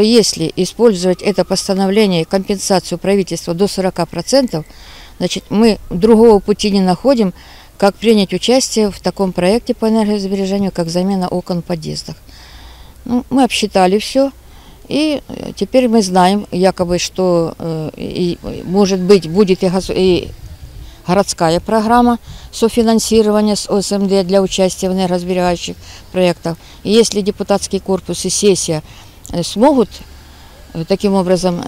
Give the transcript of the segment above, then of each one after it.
Если использовать это постановление и компенсацию правительства до 40%, значит, мы другого пути не находим, как принять участие в таком проекте по энергосбережению, как замена окон в подъездах. Ну, мы обсчитали все, и э, теперь мы знаем, якобы, что э, и, может быть будет и, и городская программа софинансирования с ОСМД для участия в энергосберегающих проектах. И если депутатский корпус и сессия смогут таким образом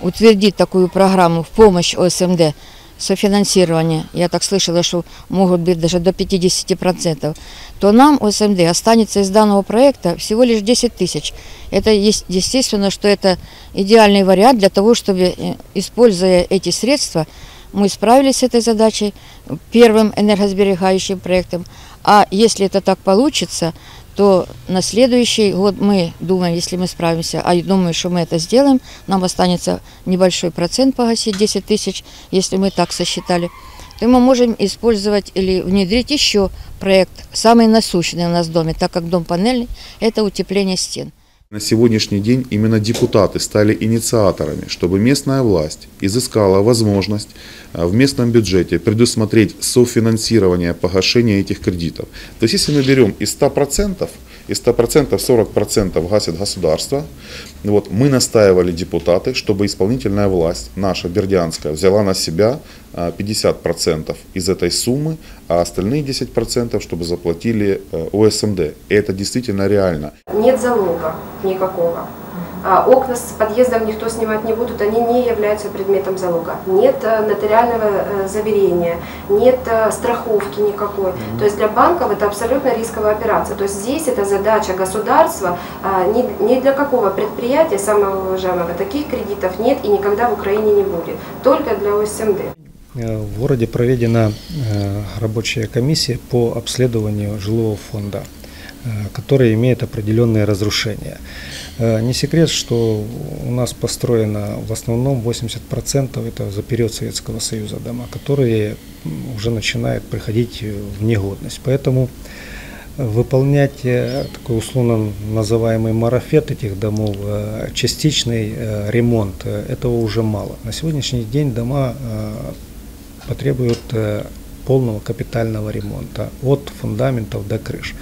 утвердить такую программу в помощь ОСМД, софинансирования, я так слышала, что могут быть даже до 50%, то нам, ОСМД, останется из данного проекта всего лишь 10 тысяч. Это естественно, что это идеальный вариант для того, чтобы, э, используя эти средства, мы справились с этой задачей первым энергосберегающим проектом. А если это так получится, то на следующий год мы думаем, если мы справимся, а я думаю, что мы это сделаем, нам останется небольшой процент погасить, 10 тысяч, если мы так сосчитали, то мы можем использовать или внедрить еще проект, самый насущный у нас в доме, так как дом панельный, это утепление стен. На сегодняшний день именно депутаты стали инициаторами, чтобы местная власть изыскала возможность а, в местном бюджете предусмотреть софинансирование погашения этих кредитов. То есть если мы берем из 100%, из 100% 40% гасит государство, вот, мы настаивали депутаты, чтобы исполнительная власть, наша бердянская, взяла на себя а, 50% из этой суммы, а остальные 10% чтобы заплатили э, ОСМД. И это действительно реально. Нет залога никакого. А окна с подъездов никто снимать не будут, они не являются предметом залога. Нет э, нотариального э, заверения, нет э, страховки никакой. То есть для банков это абсолютно рисковая операция. То есть здесь это задача государства, а, ни, для какого предприятия, самого уважаемого, таких кредитов нет и никогда в Украине не будет. Только для ОСМД. В городе проведена рабочая комиссия по обследованию жилого фонда, э, который имеет определенные разрушения. Э, Не секрет, что у нас построено в основном 80% это за период Советского Союза дома, которые уже начинают приходить в негодность. Поэтому выполнять э, такой условно называемый марафет этих домов, э, частичный э, ремонт, э, этого уже мало. На сегодняшний день дома э, потребуют э, полного капитального ремонта от фундаментов до крыш.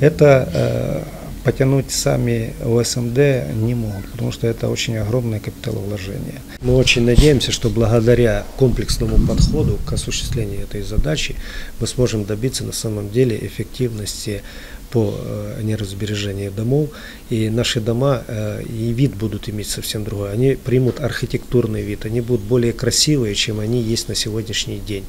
Это э, потянуть сами ОСМД не могут, потому что это очень огромное капиталовложение. Мы очень надеемся, что благодаря комплексному подходу к осуществлению этой задачи мы сможем добиться на самом деле эффективности по э, энергосбережению домов, и наши дома э, и вид будут иметь совсем другой. Они примут архитектурный вид, они будут более красивые, чем они есть на сегодняшний день.